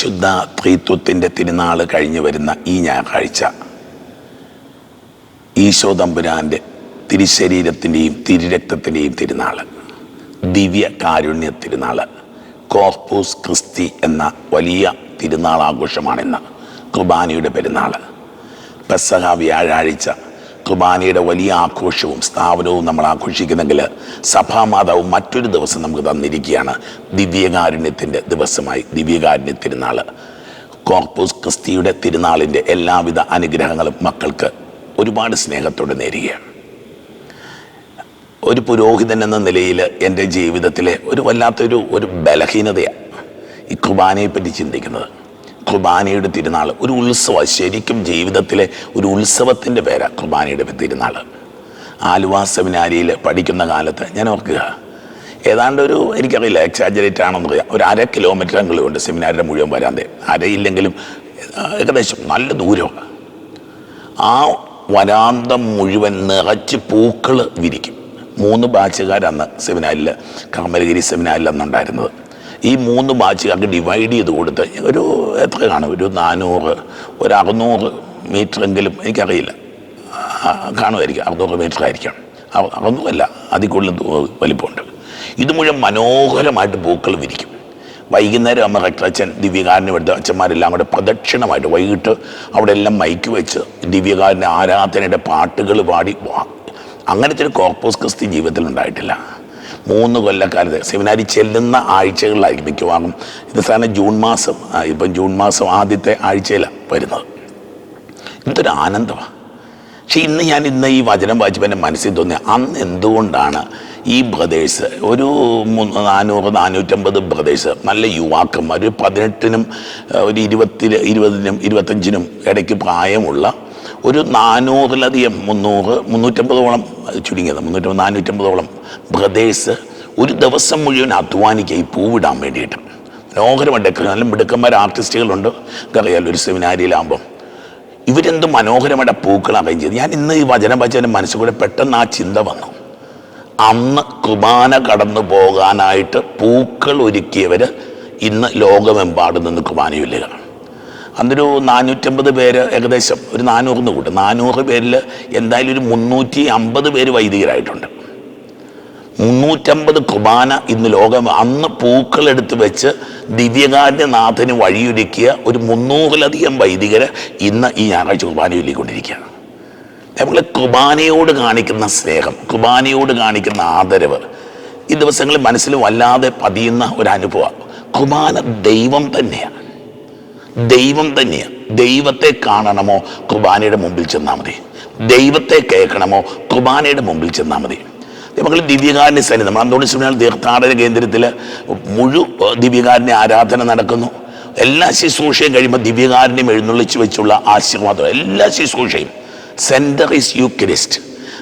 പരിശുദ്ധ പ്രീത്വത്തിന്റെ തിരുനാൾ കഴിഞ്ഞു വരുന്ന ഈ ഞായറാഴ്ച ഈശോ തമ്പുരാന്റെ തിരുശരീരത്തിന്റെയും തിരുരക്തത്തിന്റെയും തിരുനാൾ ദിവ്യ കാരുണ്യ തിരുനാൾ കോർപ്പൂസ് ക്രിസ്തി എന്ന വലിയ തിരുനാൾ ആഘോഷമാണിന്ന് കുർബാനയുടെ പെരുന്നാൾ പെസഹ വ്യാഴാഴ്ച കുർബാനയുടെ വലിയ ആഘോഷവും സ്ഥാപനവും നമ്മൾ ആഘോഷിക്കുന്നെങ്കിൽ സഭാമാതാവ് മറ്റൊരു ദിവസം നമുക്ക് തന്നിരിക്കുകയാണ് ദിവ്യകാരുണ്യത്തിന്റെ ദിവസമായി ദിവ്യകാരുണ്യ തിരുനാൾ കോർപ്പൂസ് ക്രിസ്തിയുടെ തിരുനാളിന്റെ എല്ലാവിധ അനുഗ്രഹങ്ങളും മക്കൾക്ക് ഒരുപാട് സ്നേഹത്തോടെ നേരുകയാണ്. ഒരു പുരോഹിതൻ എന്ന നിലയിൽ എന്റെ ജീവിതത്തിലെ ഒരു വല്ലാത്തൊരു ഒരു ബലഹീനതയാണ് ഈ കുർബാനയെപ്പറ്റി ചിന്തിക്കുന്നത്. കുർബാനയുടെ തിരുനാൾ. ഒരു ഉത്സവം ശരിക്കും ജീവിതത്തിലെ ഒരു ഉത്സവത്തിന്റെ പേരാണ് കുർബാനയുടെ തിരുനാൾ. ആലുവ സെമിനാരിയിൽ പഠിക്കുന്ന കാലത്ത് ഞാൻ ഓർക്കുക ഏതാണ്ട് ഒരു എനിക്കറിയില്ല എക്സാജറേറ്റ് ആണെന്ന് പറയാം. ഒരു അര കിലോമീറ്റർ ഉണ്ട് സെമിനാരിയുടെ മുഴുവൻ വരാതെ. അരയില്ലെങ്കിലും ഏകദേശം നല്ല ദൂരം. ആ വരാന്തം മുഴുവൻ നിറച്ച് പൂക്കൾ വിരിക്കും. മൂന്ന് ബാച്ചുകാരന്ന് സെമിനാരിൽ കർമ്മലഗിരി സെമിനാരിൽ അന്നുണ്ടായിരുന്നത്. ഈ മൂന്ന് ബാച്ചുകാർക്ക് ഡിവൈഡ് ചെയ്ത് കൊടുത്ത് ഒരു എത്ര കാണും? ഒരു നാനൂറ് ഒരു അറുന്നൂറ് മീറ്ററെങ്കിലും എനിക്കറിയില്ല. കാണുമായിരിക്കും. അറുന്നൂറ് മീറ്റർ ആയിരിക്കാം അറു- അറുന്നൂറല്ല അതിൽ കൂടുതൽ വലിപ്പമുണ്ട്. ഇത് മുഴുവൻ മനോഹരമായിട്ട് പൂക്കൾ വിരിക്കും. വൈകുന്നേരം അമ്മ റക്ടച്ചൻ ദിവ്യകാരനെ എടുത്ത് അച്ഛന്മാരെല്ലാം കൂടെ പ്രദക്ഷിണമായിട്ട് വൈകിട്ട് അവിടെ എല്ലാം മൈക്ക് വെച്ച് ദിവ്യകാരന്റെ ആരാധനയുടെ പാട്ടുകൾ പാടി അങ്ങനത്തെ ഒരു കോർപ്പസ് ക്രിസ്തി ജീവിതത്തിൽ ഉണ്ടായിട്ടില്ല മൂന്ന് കൊല്ലക്കാലത്ത് സെമിനാരി ചെല്ലുന്ന ആഴ്ചകളിലായിരിക്കും മിക്കവാറും. ഇത് സാധാരണ ജൂൺ മാസം. ഇപ്പം ജൂൺ മാസം ആദ്യത്തെ ആഴ്ചയിലാണ് വരുന്നത്. എന്തൊരു ആനന്ദമാണ് പക്ഷെ ഇന്ന് ഞാൻ ഇന്ന് ഈ വചനം വായിച്ചപ്പോൾ എന്റെ മനസ്സിൽ തോന്നി അന്ന് എന്തുകൊണ്ടാണ് ഈ ബ്രദേഴ്സ് ഒരു മുന്നൂ- നാനൂറ് നാനൂറ്റമ്പത് ബ്രദേഴ്സ് നല്ല യുവാക്കന്മാർ ഒരു പതിനെട്ടിനും ഒരു ഇരുപത്തി ഇരുപതിനും ഇരുപത്തഞ്ചിനും ഇടയ്ക്ക് പ്രായമുള്ള ഒരു നാനൂറിലധികം മുന്നൂറ് മുന്നൂറ്റമ്പതോളം ചുരുങ്ങിയത് മുന്നൂറ്റമ്പത് നാനൂറ്റമ്പതോളം ബ്രദേഴ്സ് ഒരു ദിവസം മുഴുവൻ അധ്വാനിക്കുക ഈ പൂവിടാൻ വേണ്ടിയിട്ട്. മനോഹരമായിട്ട് നല്ല മിടുക്കന്മാർ ആർട്ടിസ്റ്റുകളുണ്ട് അറിയാലോ ഒരു സെമിനാരിയിലാകുമ്പം ഇവരെന്ത് മനോഹരമായിട്ട് പൂക്കൾ അറേഞ്ച് ചെയ്തു. ഞാൻ ഇന്ന് ഈ വചനം വചനം മനസ്സിൽ കൂടെ പെട്ടെന്ന് ആ ചിന്ത വന്നു. അന്ന് കുർബാന കടന്നു പോകാനായിട്ട് പൂക്കൾ ഒരുക്കിയവർ ഇന്ന് ലോകമെമ്പാടും നിന്ന് കുർബാനയില്ലുക അന്നൊരു നാനൂറ്റമ്പത് പേര് ഏകദേശം ഒരു നാനൂറിന് കൂട്ടും. നാനൂറ് പേരിൽ എന്തായാലും ഒരു മുന്നൂറ്റി അമ്പത് പേര് വൈദികരായിട്ടുണ്ട്. മുന്നൂറ്റമ്പത് കുർബാന ഇന്ന് ലോകം അന്ന് പൂക്കളെടുത്ത് വെച്ച് ദിവ്യകാരനാഥന് വഴിയൊരുക്കിയ ഒരു മുന്നൂറിലധികം വൈദികർ ഇന്ന് ഈ ഞായറാഴ്ച കുർബാന ചൊല്ലിക്കൊണ്ടിരിക്കുകയാണ്. നമ്മൾ കുർബാനയോട് കാണിക്കുന്ന സ്നേഹം കുർബാനയോട് കാണിക്കുന്ന ആദരവ് ഈ ദിവസങ്ങളിൽ മനസ്സിൽ വല്ലാതെ പതിയുന്ന ഒരു അനുഭവം. കുർബാന ദൈവം തന്നെയാണ് ദൈവം തന്നെയാണ് ദൈവത്തെ കാണണമോ കുർബാനയുടെ മുമ്പിൽ ചെന്നാൽ മതി. ദൈവത്തെ കേൾക്കണമോ കുർബാനയുടെ മുമ്പിൽ ചെന്നാൽ മതി. നമ്മൾ ദിവ്യകാരന്റെ സന്നിധാനം അന്തോണി സുനാൾ തീർത്ഥാടന കേന്ദ്രത്തിൽ മുഴു ദിവ്യകാരന്റെ ആരാധന നടക്കുന്നു. എല്ലാ ശുശ്രൂഷയും കഴിയുമ്പോൾ ദിവ്യകാരനെയും എഴുന്നള്ളിച്ച് വെച്ചുള്ള ആശീർവാദം. എല്ലാ ശുശ്രൂഷയും. സെന്റർ ഈസ് യൂക്രിസ്റ്റ്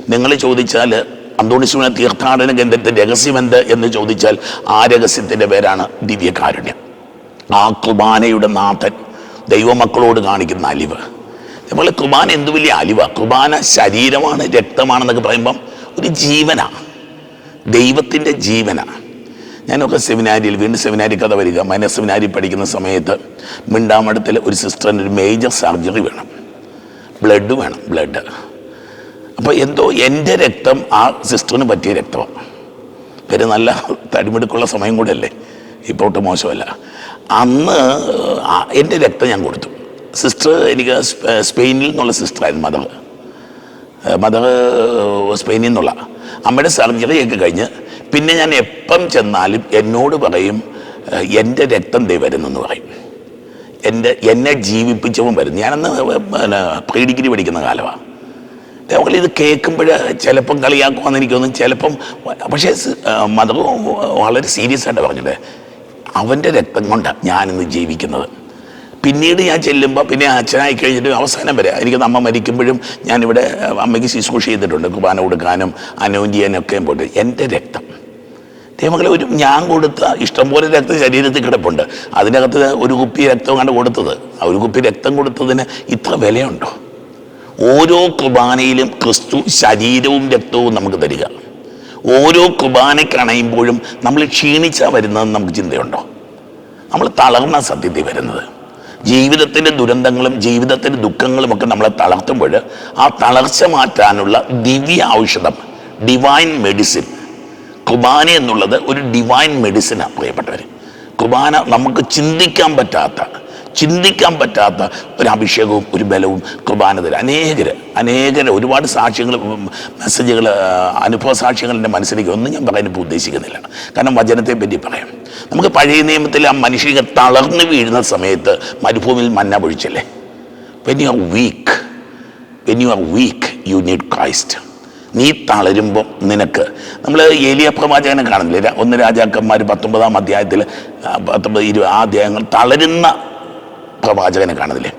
നിങ്ങൾ ചോദിച്ചാൽ അന്തോണി സുനാൾ തീർത്ഥാടന കേന്ദ്രത്തെ രഹസ്യം എന്ത് എന്ന് ചോദിച്ചാൽ ആ രഹസ്യത്തിന്റെ പേരാണ് ദിവ്യകാരുണ്യം. ആ കുർബാനയുടെ നാഥൻ ദൈവമക്കളോട് കാണിക്കുന്ന അലിവ്. നമ്മൾ കുർബാന എന്ത് വലിയ അലിവ. കുർബാന ശരീരമാണ് രക്തമാണെന്നൊക്കെ പറയുമ്പം ഒരു ജീവനാണ് ദൈവത്തിന്റെ ജീവനാണ് ഞാനൊക്കെ സെമിനാരിയിൽ വീണ്ടും സെമിനാരി കഥ വരിക. മൈനസ് സെമിനാരി പഠിക്കുന്ന സമയത്ത് മിണ്ടാമഠത്തിൽ ഒരു സിസ്റ്ററിന് ഒരു മേജർ സർജറി വേണം. ബ്ലഡ് വേണം ബ്ലഡ് അപ്പോൾ എന്തോ എന്റെ രക്തം ആ സിസ്റ്ററിന് പറ്റിയ രക്തമാണ് പേര് നല്ല തടിമെടുക്കുള്ള സമയം കൂടെ അല്ലേ ഇപ്പോട്ട് മോശമല്ല. അന്ന് എന്റെ രക്തം ഞാൻ കൊടുത്തു. സിസ്റ്റർ എനിക്ക് സ്പെ- സ്പെയിനിൽ നിന്നുള്ള സിസ്റ്ററായിരുന്നു മദർ. മദർ സ്പെയിനിൽ നിന്നുള്ള. അമ്മയുടെ സർജറിയൊക്കെ കഴിഞ്ഞ് പിന്നെ ഞാൻ എപ്പം ചെന്നാലും എന്നോട് പറയും എന്റെ രക്തം ദേ വരുന്നെന്ന് പറയും. എന്റെ എന്നെ ജീവിപ്പിച്ചവൻ വരുന്നു. ഞാനന്ന് പിന്നെ പ്രീ ഡിഗ്രി പഠിക്കുന്ന കാലമാണ്. ഇത് കേൾക്കുമ്പോൾ ചിലപ്പം കളിയാക്കുമെന്ന് എനിക്ക് തോന്നും ചിലപ്പം പക്ഷേ മദർ വളരെ സീരിയസ് ആയിട്ട് പറഞ്ഞിട്ട് അവന്റെ രക്തം കൊണ്ടാണ് ഞാനിന്ന് ജീവിക്കുന്നത്. പിന്നീട് ഞാൻ ചെല്ലുമ്പോൾ പിന്നെ അച്ഛനായി കഴിഞ്ഞിട്ട് അവസാനം വരെ എനിക്ക് അമ്മ മരിക്കുമ്പോഴും ഞാനിവിടെ അമ്മയ്ക്ക് ശുശ്രൂഷ ചെയ്തിട്ടുണ്ട്. കുർബാന കൊടുക്കാനും അനൗൻ ചെയ്യാനൊക്കെ പോയിട്ട്. എന്റെ രക്തം. ദൈവങ്ങളെ ഒരു ഞാൻ കൊടുത്ത ഇഷ്ടം പോലെ രക്തം ശരീരത്തിൽ കിടപ്പുണ്ട്. അതിനകത്ത് ഒരു കുപ്പി രക്തം കണ്ട് കൊടുത്തത്. ആ ഒരു കുപ്പി രക്തം കൊടുത്തതിന് ഇത്ര വിലയുണ്ടോ? ഓരോ കുർബാനയിലും ക്രിസ്തു ശരീരവും രക്തവും നമുക്ക് തരിക. ഓരോ കുർബാനയ്ക്ക് അണയുമ്പോഴും നമ്മൾ ക്ഷീണിച്ചാൽ വരുന്നതെന്ന് നമുക്ക് ചിന്തയുണ്ടോ? നമ്മൾ തളർന്ന സത്യത്തിൽ വരുന്നത്. ജീവിതത്തിന്റെ ദുരന്തങ്ങളും ജീവിതത്തിന്റെ ദുഃഖങ്ങളും ഒക്കെ നമ്മളെ തളർത്തുമ്പോൾ ആ തളർച്ച മാറ്റാനുള്ള ദിവ്യ ഔഷധം ഡിവൈൻ മെഡിസിൻ കുബാന എന്നുള്ളത് ഒരു ഡിവൈൻ മെഡിസിനാണ് പ്രിയപ്പെട്ടവർ കുബാന നമുക്ക് ചിന്തിക്കാൻ പറ്റാത്ത ചിന്തിക്കാൻ പറ്റാത്ത ഒരു അഭിഷേകവും ഒരു ബലവും കുർബാന തരും. അനേകർ അനേകർ ഒരുപാട് സാക്ഷ്യങ്ങൾ മെസ്സേജുകൾ അനുഭവ സാക്ഷ്യങ്ങൾ എന്റെ മനസ്സിലേക്ക് ഒന്നും ഞാൻ പറയാൻ ഇപ്പോൾ ഉദ്ദേശിക്കുന്നില്ല. കാരണം വചനത്തെ പറ്റി പറയാം. നമുക്ക് പഴയ നിയമത്തിൽ ആ മനുഷ്യനെ തളർന്നു വീഴുന്ന സമയത്ത് മരുഭൂമിയിൽ മന്ന പൊഴിച്ചല്ലേ? When you are weak when you are weak you need Christ നീ തളരുമ്പോൾ നിനക്ക്. നമ്മൾ ഏലിയ പ്രവാചകനെ കാണുന്നില്ല? ഒന്ന് രാജാക്കന്മാർ പത്തൊമ്പതാം അധ്യായത്തിൽ പത്തൊമ്പത് ഇരുപത് ആ അധ്യായങ്ങൾ തളരുന്ന പ്രവാചകനെ കാണുന്നില്ലേ?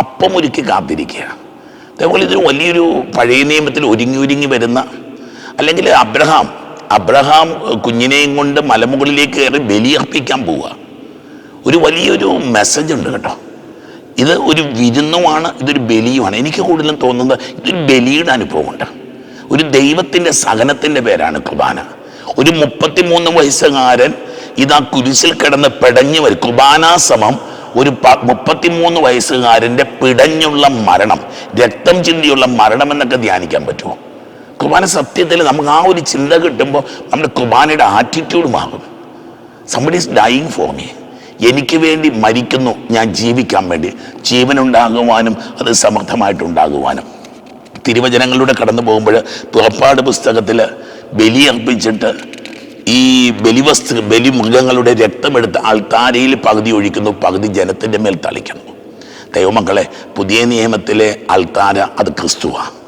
അപ്പം ഒരുക്കി കാത്തിരിക്കുക അതേപോലെ ഇതൊരു വലിയൊരു പഴയ നിയമത്തിൽ ഒരുങ്ങി ഒരുങ്ങി വരുന്ന അല്ലെങ്കിൽ അബ്രഹാം അബ്രഹാം കുഞ്ഞിനെയും കൊണ്ട് മലമുകളിലേക്ക് കയറി ബലിയർപ്പിക്കാൻ പോവുക. ഒരു വലിയൊരു മെസ്സേജ് ഉണ്ട് കേട്ടോ. ഇത് ഒരു വിരുന്നുമാണ് ഇതൊരു ബലിയുമാണ്. എനിക്ക് കൂടുതലും തോന്നുന്നത് ഇതൊരു ബലിയുടെ അനുഭവമുണ്ട്. ഒരു ദൈവത്തിന്റെ സഹനത്തിന്റെ പേരാണ് കുർബാന. ഒരു മുപ്പത്തിമൂന്ന് വയസ്സുകാരൻ ഇതാ കുരിശിൽ കിടന്ന് പിടഞ്ഞു വരും. കുർബാന സമം ഒരു പ- മുപ്പത്തിമൂന്ന് വയസ്സുകാരന്റെ പിടഞ്ഞുള്ള മരണം രക്തം ചിന്തിയുള്ള മരണം എന്നൊക്കെ ധ്യാനിക്കാൻ പറ്റുമോ? കുർബാന സത്യത്തിൽ നമുക്ക് ആ ഒരു ചിന്ത കിട്ടുമ്പോൾ നമ്മുടെ കുർബാനയുടെ ആറ്റിറ്റ്യൂഡ് മാറും. Somebody is dying for me എനിക്ക് വേണ്ടി മരിക്കുന്നു. ഞാൻ ജീവിക്കാൻ വേണ്ടി. ജീവനുണ്ടാകുവാനും അത് സമർത്ഥമായിട്ടുണ്ടാകുവാനും. തിരുവചനങ്ങളിലൂടെ കടന്നു പോകുമ്പോൾ പുറപ്പാട് പുസ്തകത്തിൽ ബലിയർപ്പിച്ചിട്ട് ഈ ബലിവസ്തു ബലി മൃഗങ്ങളുടെ രക്തമെടുത്ത് ആൾത്താരയിൽ പകുതി ഒഴിക്കുന്നു. പകുതി ജനത്തിന്റെ മേൽ തളിക്കുന്നു. ദൈവമക്കളെ പുതിയ നിയമത്തിലെ അൾത്താര അത് ക്രിസ്തുവാണ്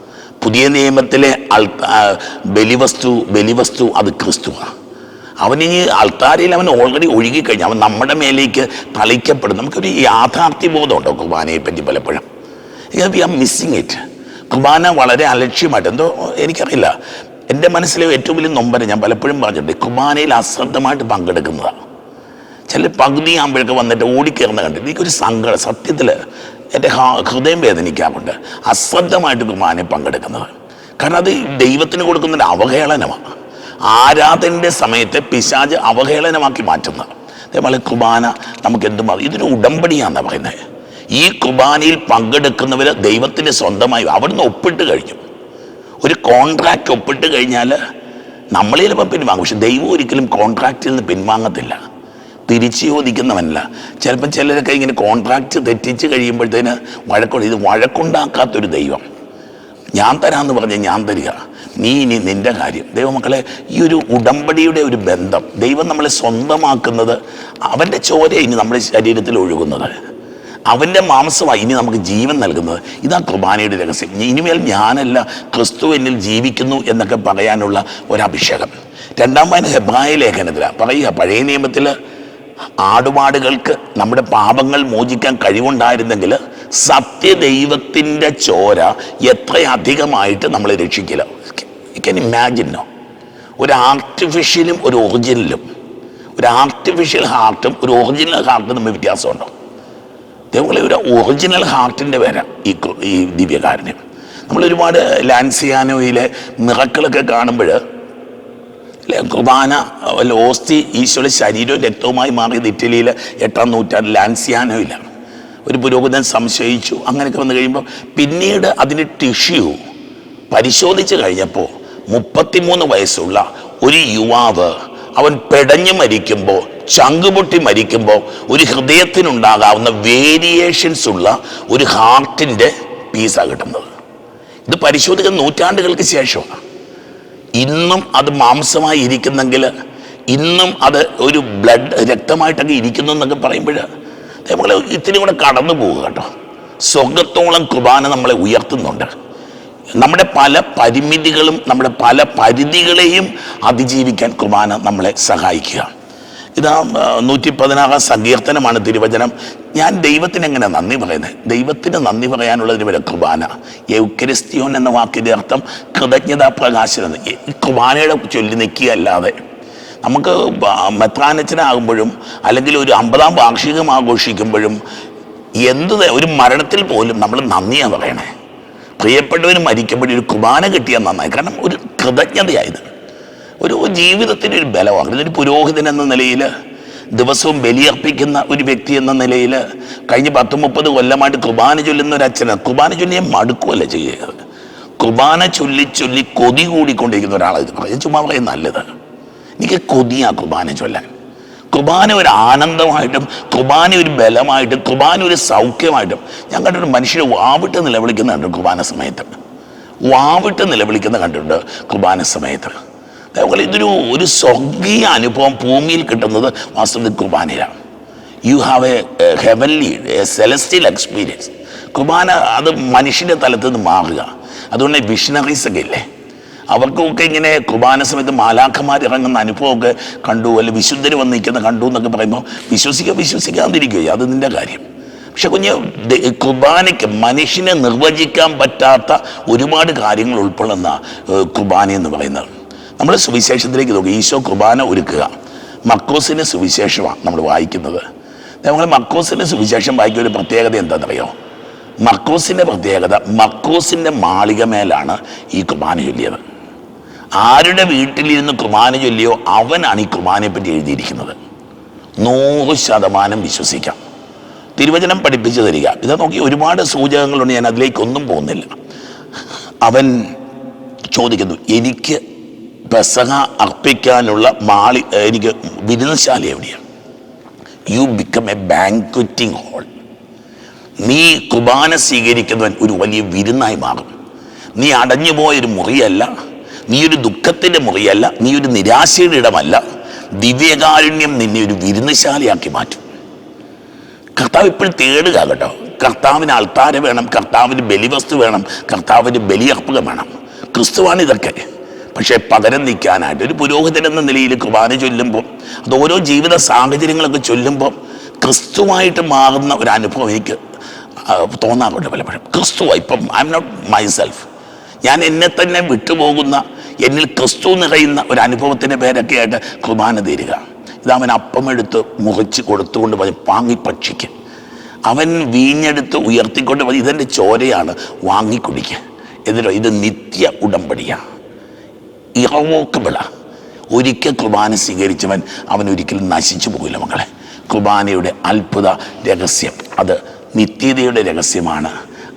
പുതിയ നിയമത്തിലെ ബലിവസ്തു ബലിവസ്തു അത് ക്രിസ്തുവാണ് അവനിനി അൾത്താരയിൽ അവൻ ഓൾറെഡി ഒഴുകിക്കഴിഞ്ഞു. അവൻ നമ്മുടെ മേലേക്ക് തളിക്കപ്പെടും നമുക്കൊരു യാഥാർത്ഥ്യബോധമുണ്ടോ കുർബാനയെ പറ്റി പലപ്പോഴും? വി ആർ മിസ്സിങ് ഇറ്റ് കുർബാന വളരെ അലക്ഷ്യമായിട്ട്. എന്തോ എനിക്കറിയില്ല. എന്റെ മനസ്സിലെ ഏറ്റവും വലിയ നൊമ്പരം ഞാൻ പലപ്പോഴും പറഞ്ഞിട്ടുണ്ട്. കുർബാനയിൽ അശ്രദ്ധമായിട്ട് പങ്കെടുക്കുന്നതാണ് ചില പകുതി ആകുമ്പോഴൊക്കെ വന്നിട്ട് ഓടിക്കയറുന്ന കണ്ടിട്ട് എനിക്കൊരു സങ്കടം. സത്യത്തിൽ എന്റെ ഹൃദയം വേദനിക്കാറുണ്ട്. അശ്രദ്ധമായിട്ട് കുർബാനയിൽ പങ്കെടുക്കുന്നത്. കാരണം അത് ദൈവത്തിന് കൊടുക്കുന്നൊരു അവഹേളനമാണ് ആരാധന്റെ സമയത്തെ പിശാജ് അവഹേളനമാക്കി മാറ്റുന്നത് അതേപോലെ കുർബാന നമുക്ക് എന്തും. ഇതൊരു ഉടമ്പടിയാണെന്നാണ് പറയുന്നത്. ഈ കുർബാനയിൽ പങ്കെടുക്കുന്നവർ ദൈവത്തിന് സ്വന്തമായി അവിടുന്ന് ഒപ്പിട്ട് കഴിഞ്ഞു. ഒരു കോൺട്രാക്റ്റ് ഒപ്പിട്ട് കഴിഞ്ഞാൽ നമ്മൾ ചിലപ്പോൾ പിൻവാങ്ങും. പക്ഷെ ദൈവം ഒരിക്കലും കോൺട്രാക്റ്റിൽ നിന്ന് പിൻവാങ്ങത്തില്ല. തിരിച്ചു ചോദിക്കുന്നവനല്ല ചിലപ്പോൾ ചിലരൊക്കെ ഇങ്ങനെ കോൺട്രാക്റ്റ് തെറ്റിച്ച് കഴിയുമ്പോഴത്തേന് വഴക്കുണ്ട് ഇത് വഴക്കുണ്ടാക്കാത്തൊരു ദൈവം. ഞാൻ തരാമെന്ന് പറഞ്ഞ് ഞാൻ തരിക. നീ ഇനി നിന്റെ കാര്യം. ദൈവമക്കളെ ഈ ഒരു ഉടമ്പടിയുടെ ഒരു ബന്ധം ദൈവം നമ്മളെ സ്വന്തമാക്കുന്നത് അവന്റെ ചോര ഇനി നമ്മുടെ ശരീരത്തിൽ ഒഴുകുന്നത്. അവന്റെ മാംസമായി ഇനി നമുക്ക് ജീവൻ നൽകുന്നത്. ഇതാ കുർബാനയുടെ രഹസ്യം. ഇനിമേൽ ഞാനല്ല ക്രിസ്തു എന്നിൽ ജീവിക്കുന്നു എന്നൊക്കെ പറയാനുള്ള ഒരഭിഷേകം. രണ്ടാം വായന ഹെബ്രായ ലേഖനത്തിലാണ് പറയുക പഴയ നിയമത്തിൽ ആടുമാടുകൾക്ക് നമ്മുടെ പാപങ്ങൾ മോചിക്കാൻ കഴിവുണ്ടായിരുന്നെങ്കിൽ സത്യദൈവത്തിന്റെ ചോര എത്രയധികമായിട്ട് നമ്മളെ രക്ഷിക്കില്ല. ക്യാൻ ഇമാജിനോ ഒരു ആർട്ടിഫിഷ്യലും ഒരു ഒറിജിനലും ഒരു ആർട്ടിഫിഷ്യൽ ഹാർട്ടും ഒരു ഒറിജിനൽ ഹാർട്ടും തമ്മിൽ വ്യത്യാസമുണ്ടോ? ദൈവങ്ങളെ ഒരു ഒറിജിനൽ ഹാർട്ടിന്റെ പേരാ ഈ ഈ ദിവ്യകാരുണ്യം. നമ്മൾ ഒരുപാട് ലാൻസിയാനോയിലെ മിറക്കളൊക്കെ കാണുമ്പോൾ കുർബാന അല്ല ഓസ്തി ഈശോയുടെ ശരീരവും രക്തവുമായി മാറിയത് ഇറ്റലിയിലെ എട്ടാം നൂറ്റാണ്ടിൽ ലാൻസിയാനോയിലാണ്. ഒരു പുരോഹിതൻ സംശയിച്ചു. അങ്ങനെയൊക്കെ വന്നു കഴിയുമ്പോൾ പിന്നീട് അതിന്റെ ടിഷ്യൂ പരിശോധിച്ച് കഴിഞ്ഞപ്പോൾ മുപ്പത്തിമൂന്ന് വയസ്സുള്ള ഒരു യുവാവ് അവൻ പെടഞ്ഞു മരിക്കുമ്പോൾ ചങ്കുപൊട്ടി മരിക്കുമ്പോൾ ഒരു ഹൃദയത്തിനുണ്ടാകാവുന്ന വേരിയേഷൻസ് ഉള്ള ഒരു ഹാർട്ടിന്റെ പീസാണ് കിട്ടുന്നത്. ഇത് പരിശോധിക്കുന്ന നൂറ്റാണ്ടുകൾക്ക് ശേഷമാണ്. ഇന്നും അത് മാംസമായി ഇരിക്കുന്നെങ്കിൽ ഇന്നും അത് ഒരു ബ്ലഡ് രക്തമായിട്ടൊക്കെ ഇരിക്കുന്നു എന്നൊക്കെ പറയുമ്പോൾ നമ്മൾ ഇത്തിരി കൂടെ കടന്നു പോവുക കേട്ടോ. സ്വർഗത്തോളം കുർബാന നമ്മളെ ഉയർത്തുന്നുണ്ട്. നമ്മുടെ പല പരിമിതികളും നമ്മുടെ പല പരിധികളെയും അതിജീവിക്കാൻ കുർബാന നമ്മളെ സഹായിക്കുക. ഇതാ നൂറ്റി പതിനാറാം സങ്കീർത്തനമാണ് തിരുവചനം. ഞാൻ ദൈവത്തിന് എങ്ങനെ നന്ദി പറയുന്നത് ദൈവത്തിന് നന്ദി പറയാനുള്ളതിന് വരെ കുർബാന. യൗക്കരിസ്തിയോൻ എന്ന വാക്കിന്റെ അർത്ഥം കൃതജ്ഞതാ പ്രകാശനം കുർബാനയുടെ ചൊല്ലി നിൽക്കുകയല്ലാതെ നമുക്ക് മെത്രാനച്ചനാകുമ്പോഴും അല്ലെങ്കിൽ ഒരു അമ്പതാം വാർഷികം ആഘോഷിക്കുമ്പോഴും എന്ത് ഒരു മരണത്തിൽ പോലും നമ്മൾ നന്ദിയാണ് പറയണേ. പ്രിയപ്പെട്ടവർ ഒരു കുർബാന കിട്ടിയാൽ നന്നായി. കാരണം ഒരു കൃതജ്ഞതയായത് ഒരു ജീവിതത്തിന്റെ ഒരു ബലമാണ്. ഇതൊരു പുരോഹിതൻ എന്ന നിലയിൽ ദിവസവും ബലിയർപ്പിക്കുന്ന ഒരു വ്യക്തി എന്ന നിലയിൽ കഴിഞ്ഞ പത്ത് മുപ്പത് കൊല്ലമായിട്ട് കുർബാന ചൊല്ലുന്ന ഒരു അച്ഛനാണ്. കുർബാന ചൊല്ലിയെ മടുക്കുമല്ല ചെയ്യുക. കുർബാന ചൊല്ലി ചൊല്ലി കൊതി കൂടിക്കൊണ്ടിരിക്കുന്ന ഒരാളാണ് ഇത്. പറയും ചുമ്മാ പറയും നല്ലത് എനിക്ക് കൊതിയാ കുർബാന ചൊല്ലാൻ. കുർബാന ഒരു ആനന്ദമായിട്ടും കുർബാന ഒരു ബലമായിട്ടും കുർബാന ഒരു സൗഖ്യമായിട്ടും ഞാൻ കണ്ടിട്ട് മനുഷ്യരെ വാവിട്ട് നിലവിളിക്കുന്നുണ്ട് കുർബാന സമയത്ത്. വാവിട്ട് നിലവിളിക്കുന്ന കണ്ടിട്ടുണ്ട് കുർബാന സമയത്ത്. അതേപോലെ ഇതൊരു ഒരു സ്വർഗീയ അനുഭവം ഭൂമിയിൽ കിട്ടുന്നത് വാസ്തവത്തിൽ കുർബാനയിലാണ്. You have a heavenly a celestial experience കുർബാന അത് മനുഷ്യന്റെ തലത്തിൽ നിന്ന് മാറുക. അതുകൊണ്ട് വിഷണറീസ് ഒക്കെ ഇല്ലേ? അവർക്കൊക്കെ ഇങ്ങനെ കുർബാന സമയത്ത് മാലാഖമാർ ഇറങ്ങുന്ന അനുഭവമൊക്കെ കണ്ടു അല്ലെ വിശുദ്ധർ വന്ന് നിൽക്കുന്ന കണ്ടു എന്നൊക്കെ പറയുമ്പോൾ വിശ്വസിക്കുക വിശ്വസിക്കാതിരിക്കുക അത് നിന്റെ കാര്യം. പക്ഷെ കുഞ്ഞ് കുർബാനയ്ക്ക് മനുഷ്യനെ നിർവചിക്കാൻ പറ്റാത്ത ഒരുപാട് കാര്യങ്ങൾ ഏഹ്, കുർബാന എന്ന് പറയുന്നത്. നമ്മൾ സുവിശേഷത്തിലേക്ക് നോക്കുക ഈശോ കുർബാന ഒരുക്കുക. മക്കോസിന്റെ സുവിശേഷമാണ് നമ്മൾ വായിക്കുന്നത്. നമ്മൾ മക്കോസിന്റെ സുവിശേഷം വായിക്കുന്ന ഒരു പ്രത്യേകത എന്താണെന്നറിയോ? മക്കോസിന്റെ പ്രത്യേകത മക്കോസിന്റെ മാളികമേലാണ് ഈ കുർബാന ചൊല്ലിയത്. ആരുടെ വീട്ടിലിരുന്ന് കുർബാന ചൊല്ലിയോ അവനാണ് ഈ കുർബാനയെ പറ്റി എഴുതിയിരിക്കുന്നത്. നൂറ് ശതമാനം വിശ്വസിക്കാം. തിരുവചനം പഠിപ്പിച്ചു തരിക. ഇത് നോക്കി ഒരുപാട് സൂചകങ്ങളുണ്ട് ഞാൻ അതിലേക്കൊന്നും പോകുന്നില്ല. അവൻ ചോദിക്കുന്നു എനിക്ക് പെസഹ അർപ്പിക്കാനുള്ള മാളി എനിക്ക് വിരുന്നശാല എവിടെയാണ്? You become a banqueting hall നീ കുബാന സ്വീകരിക്കുന്നവൻ ഒരു വലിയ വിരുന്നായി മാറും. നീ അടഞ്ഞുപോയൊരു മുറിയല്ല നീ ഒരു ദുഃഖത്തിന്റെ മുറിയല്ല നീ ഒരു നിരാശയുടെ ഇടമല്ല. ദിവ്യകാരുണ്യം നിന്നെ ഒരു വിരുന്നശാലയാക്കി മാറ്റും. കർത്താവ് ഇപ്പോഴും തേടുക കേട്ടോ. കർത്താവിന് അൾത്താര വേണം കർത്താവിന് ബലിവസ്തു വേണം കർത്താവിന് ബലിയർപ്പകം വേണം. ക്രിസ്തുവാണ് ഇതൊക്കെ. പക്ഷേ പകരം നിൽക്കാനായിട്ട് ഒരു പുരോഹിതൻ എന്ന നിലയിൽ കുർബാന ചൊല്ലുമ്പോൾ അത് ഓരോ ജീവിത സാഹചര്യങ്ങളൊക്കെ ചൊല്ലുമ്പോൾ ക്രിസ്തുവായിട്ട് മാറുന്ന ഒരു അനുഭവം എനിക്ക് തോന്നാറുണ്ട് പലപ്പോഴും. ക്രിസ്തു ഇപ്പം I am not my self ഞാൻ എന്നെ തന്നെ വിട്ടുപോകുന്ന എന്നിൽ ക്രിസ്തു നിറയുന്ന ഒരു അനുഭവത്തിന്റെ പേരൊക്കെയായിട്ട് കുർബാന തീരുക. ഇത് അവൻ അപ്പമെടുത്ത് മുറിച്ച് കൊടുത്തുകൊണ്ട് പോയി പാങ്ങി പക്ഷിക്ക് അവൻ വീഞ്ഞെടുത്ത് ഉയർത്തിക്കൊണ്ട് ഇതെന്റെ ചോരയാണ് വാങ്ങിക്കുടിക്കുക എന്നിട്ടോ ഇത് നിത്യ ഉടമ്പടിയാണ്. ഇറവോക്കബിള ഒരിക്കൽ കുർബാന സ്വീകരിച്ചവൻ അവൻ ഒരിക്കലും നശിച്ചു പോകില്ല മക്കളെ. കുർബാനയുടെ അത്ഭുത രഹസ്യം. അത് നിത്യതയുടെ രഹസ്യമാണ്.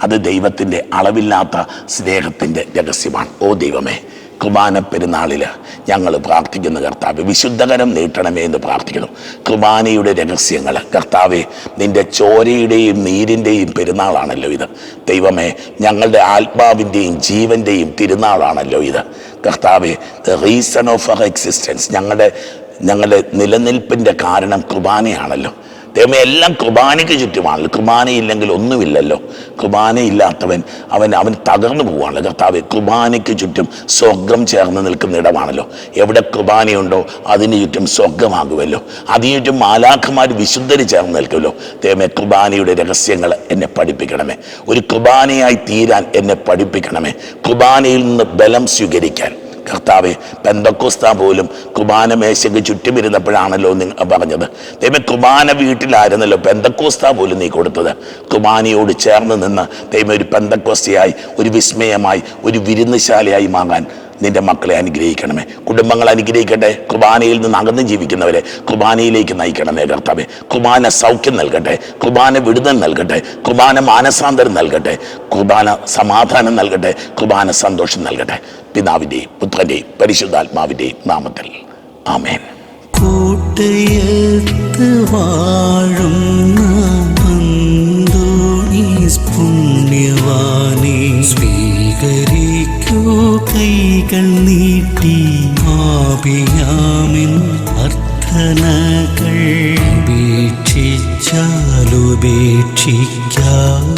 അത് ദൈവത്തിന്റെ അളവില്ലാത്ത സ്നേഹത്തിന്റെ രഹസ്യമാണ്. ഓ ദൈവമേ കുർബാന പെരുന്നാളിൽ ഞങ്ങൾ പ്രാർത്ഥിക്കുന്ന കർത്താവ് വിശുദ്ധകരം നീട്ടണമേ എന്ന് പ്രാർത്ഥിക്കുന്നു. കുർബാനയുടെ രഹസ്യങ്ങൾ കർത്താവെ നിന്റെ ചോരയുടെയും നീരിന്റെയും പെരുന്നാളാണല്ലോ ഇത്. ദൈവമേ ഞങ്ങളുടെ ആത്മാവിന്റെയും ജീവന്റെയും തിരുനാളാണല്ലോ ഇത്. കർത്താവെ the reason of our existence ഞങ്ങളുടെ ഞങ്ങളുടെ നിലനിൽപ്പിന്റെ കാരണം കുർബാനയാണല്ലോ. ദൈവമേ എല്ലാം കുർബാനയ്ക്ക് ചുറ്റുമാണല്ലോ. കുർബാനയില്ലെങ്കിൽ ഒന്നുമില്ലല്ലോ. കുർബാനയില്ലാത്തവൻ അവൻ അവൻ തകർന്നു പോവാണല്ലോ കർത്താവ് കുർബാനയ്ക്ക് ചുറ്റും സ്വർഗം ചേർന്ന് നിൽക്കുന്ന ഇടമാണല്ലോ. എവിടെ കുർബാനയുണ്ടോ അതിന് ചുറ്റും സ്വർഗമാകുമല്ലോ അതിന് ചുറ്റും മാലാഖമാർ വിശുദ്ധര് ചേർന്ന് നിൽക്കുമല്ലോ. ദൈവമേ കുർബാനയുടെ രഹസ്യങ്ങൾ എന്നെ പഠിപ്പിക്കണമേ. ഒരു കുർബാനയായി തീരാൻ എന്നെ പഠിപ്പിക്കണമേ. കുർബാനയിൽ നിന്ന് ബലം സ്വീകരിക്കാൻ. കർത്താവെ പെന്തക്കോസ്ത പോലും കുർബാന മേശയ്ക്ക് ചുറ്റുമിരുന്നപ്പോഴാണല്ലോ നിങ്ങൾ പറഞ്ഞത്. ദൈവം കുർബാന വീട്ടിലായിരുന്നല്ലോ പെന്തക്കോസ്ത പോലും നീ കൊടുത്തത്. കുർബാനയോട് ചേർന്ന് നിന്ന് ദൈവം ഒരു പെന്തക്കോസ്തയായി ഒരു വിസ്മയമായി ഒരു വിരുന്നുശാലയായി മാറാൻ നിന്റെ മക്കളെ അനുഗ്രഹിക്കണമേ. കുടുംബങ്ങൾ അനുഗ്രഹിക്കട്ടെ. കുബാനയിൽ നിന്ന് അകന്ന് ജീവിക്കുന്നവരെ കുബാനയിലേക്ക് നയിക്കണമേ കർത്താവെ. കുബാന സൗഖ്യം നൽകട്ടെ. കുബാന വിടുതൽ നൽകട്ടെ. കുബാന മാനസാന്തരം നൽകട്ടെ. കുബാന സമാധാനം നൽകട്ടെ. കുബാന സന്തോഷം നൽകട്ടെ. പിതാവിന്റെയും പുത്രന്റെയും പരിശുദ്ധാത്മാവിന്റെയും നാമത്തിൽ. ആമേൻ. കൂട്ടയത്ത് കൈകൾ നീട്ടി അർത്ഥനകൾ ഉപേക്ഷിച്ചാലുപേക്ഷിക്കാതെ